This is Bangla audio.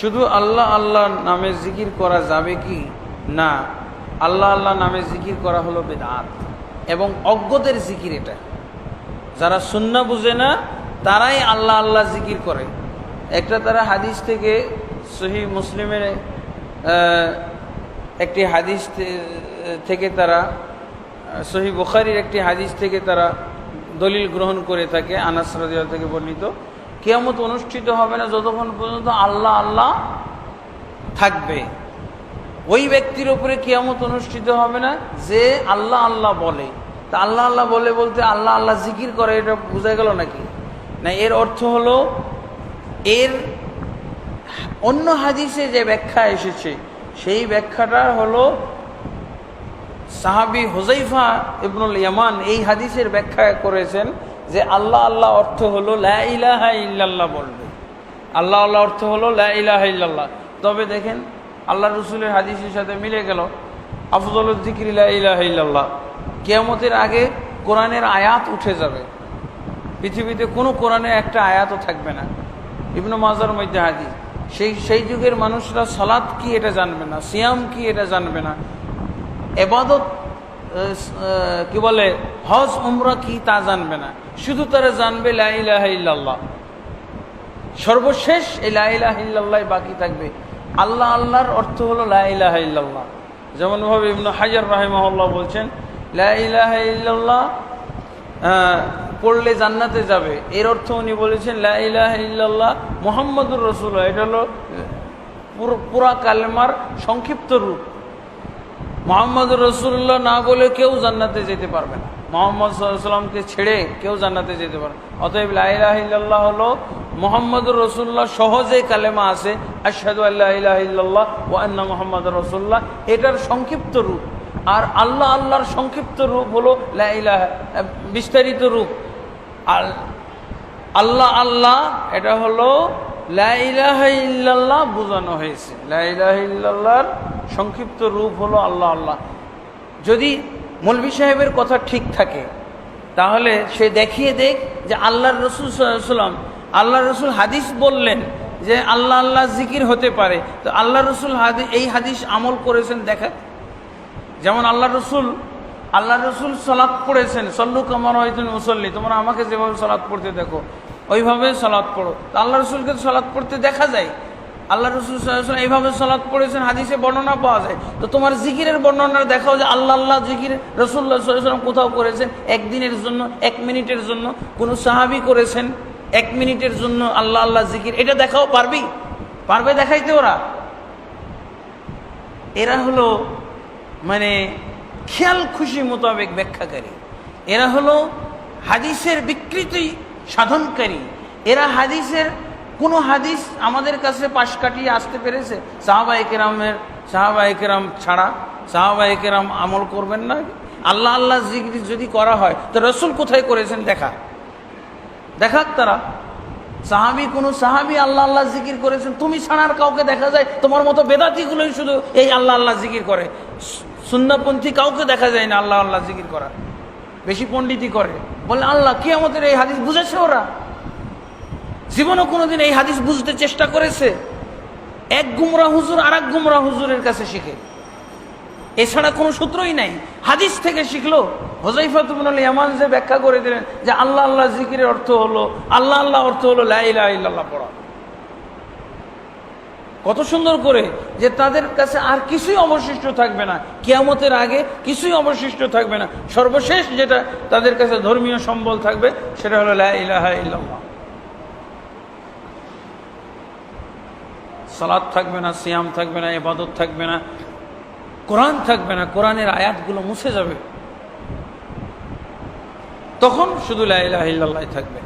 শুধু আল্লাহ আল্লাহ নামে জিকির করা যাবে কি? না, আল্লাহ আল্লাহ নামে জিকির করা হলো বেদাত এবং অজ্ঞদের জিকির এটা। যারা সুন্না বুঝে না, তারাই আল্লাহ আল্লাহ জিকির করে। একটা তারা হাদিস থেকে সহি মুসলিমের একটি হাদিস থেকে তারা সহি বুখারির একটি হাদিস থেকে তারা দলিল গ্রহণ করে থাকে, আনাস রাদিয়াল্লাহু থেকে বর্ণিত। কিয়ামত অনুষ্ঠিত হবে না যতক্ষণ পর্যন্ত আল্লাহ আল্লাহ থাকবে। ওই ব্যক্তির উপরে কেয়ামত অনুষ্ঠিত হবে না যে আল্লাহ আল্লাহ বলে। তা আল্লাহ আল্লাহ বলে বলতে আল্লাহ আল্লাহ জিকির করে, এটা বোঝা গেল নাকি? না, এর অর্থ হলো, এর অন্য হাদিসে যে ব্যাখ্যা এসেছে, সেই ব্যাখ্যাটা হলো সাহাবি হুজাইফা ইবনুল ইয়ামান এই হাদিসের ব্যাখ্যা করেছেন। যে আল্লাহ আল্লাহ অর্থ হলো ইল্লাল্লাহ বলবে। আল্লাহ আল্লাহ অর্থ হলো ইল্লাল্লাহ। তবে দেখেন, আল্লাহ রসুলের হাদিসের সাথে মিলে গেল আফজল ইলাহা ইল্লাল্লাহ। কেয়ামতের আগে কোরআনের আয়াত উঠে যাবে। পৃথিবীতে কোনো কোরআনে একটা আয়াতও থাকবে না। ইবনু মাজার মধ্যে হাদিস। সেই সেই যুগের মানুষরা সালাদ কি এটা জানবে না, সিয়াম কি এটা জানবে না। এবাদত কি বলে, হজ, উমরা কি তা জানবে না। শুধু তারা জানবে লাইলাহ সর্বশেষ এই লাইলাহ বাকি থাকবে। আল্লাহ, আল্লাহর অর্থ হলো ইল্লাল্লাহ। যেমনভাবে ইবনু হাজার রাহিমাহুল্লাহ বলছেন লাইলাহ পড়লে জান্নাতে যাবে। এর অর্থ উনি বলেছেন লাইলাহ মোহাম্মদুর রসুল্লাহ এটা হলো পুরা কালেমার সংক্ষিপ্ত রূপ। মোহাম্মদ রসুল্লাহ না বলে কেউ জান্নাতে যেতে পারবে না। মোহাম্মদ সাল্লামকে ছেড়ে কেউ জান্নাতে যেতে পারবে। অতএব লাইলাহিল্লাহ হলো মোহাম্মদ রসুল্লাহ সহজে কালেমা আছে, আশহাদু আল্লাহ ও আন্না মোহাম্মদ রসুল্লাহ এটার সংক্ষিপ্ত রূপ। আর আল্লাহ আল্লাহর সংক্ষিপ্ত রূপ হলো লাইলাহ বিস্তারিত রূপ। আর আল্লাহ আল্লাহ, এটা হলো ইল্লাল্লাহ বোঝানো হয়েছে। লাইলাহা ইল্লাল্লাহর সংক্ষিপ্ত রূপ হলো আল্লাহ আল্লাহ। যদি মৌলভী সাহেবের কথা ঠিক থাকে, তাহলে সে দেখিয়ে দেখ যে আল্লাহর রসুল সাল্লাম আল্লাহ রসুল হাদিস বললেন যে আল্লাহ আল্লাহ জিকির হতে পারে। তো আল্লাহ রসুল হাদি, এই হাদিস আমল করেছেন দেখা। যেমন আল্লাহ রসুল আল্লাহ রসুল সলাৎ পড়েছেন, সল্লু কামার হয়তো মুসল্লি তোমরা আমাকে যেভাবে সলাৎ পড়তে দেখো, ওইভাবে সলাৎ পড়ো। তো আল্লাহ রসুলকে সলাৎ পড়তে দেখা যায়। আল্লাহ রসুল এইভাবে সলাৎ পড়েছেন, হাদিসে বর্ণনা পাওয়া যায়। তো তোমার জিকিরের বর্ণনা দেখাও যে আল্লাহ আল্লাহ জিকির রসুল্লাহ সাল্লাম কোথাও করেছেন? একদিনের জন্য, এক মিনিটের জন্য। কোনো সাহাবি করেছেন, এক মিনিটের জন্য আল্লাহ আল্লাহ জিকির। এটা দেখাও পারবি? পারবে দেখাইতে ওরা? এরা হলো মানে খেয়াল খুশি মোতাবেক ব্যাখ্যাকারী। এরা হলো হাদিসের বিকৃতি সাধনকারী। এরা হাদিসের কোনো হাদিস আমাদের কাছে পাশ কাটিয়ে আসতে পেরেছে? সাহাবা একেরামের সাহাবা একেরাম ছাড়া সাহাবা একেরাম আমল করবেন না? আল্লাহ আল্লাহ জিগরি যদি করা হয়, তো রসুল কোথায় করেছেন দেখা? দেখাক তারা। সাহাবি কোনো সাহাবি আল্লাহ আল্লাহ জিকির করেছেন, তুমি ছাড়ার কাউকে দেখা যায়, তোমার মতো বেদাতিগুলোই শুধু এই আল্লাহ আল্লাহ জিকির করে। সু- সুন্নাপন্থী কাউকে দেখা যায় না আল্লাহ আল্লাহ জিকির করা বেশি পণ্ডিতই করে। বলে, আল্লাহ কি আমাদের এই হাদিস বুঝেছে ওরা? জীবনও কোনোদিন এই হাদিস বুঝতে চেষ্টা করেছে? এক গুমরা হুজুর আর এক গুমরা হুজুরের কাছে শিখে। এছাড়া কোনো সূত্রই নাই। হাদিস থেকে শিখলো। হোজাইফাতুবনুল ইয়ামান যে ব্যাখ্যা করে দিলেন যে আল্লাহ আল্লাহ জিকিরের অর্থ হলো, আল্লাহ আল্লাহ অর্থ হলো লা ইলাহা ইল্লাল্লাহ পড়া। কত সুন্দর করে যে তাদের কাছে আর কিছুই অবশিষ্ট থাকবে না। কিয়ামতের আগে কিছুই অবশিষ্ট থাকবে না। সর্বশেষ যেটা তাদের কাছে ধর্মীয় সম্বল থাকবে, সেটা হলো লা ইলাহা সালাদ থাকবে না, সিয়াম থাকবে না এবাদত থাকবে না, কোরআন থাকবে না, কোরআনের আয়াতগুলো মুছে যাবে। তখন শুধু লাইলাহ থাকবে।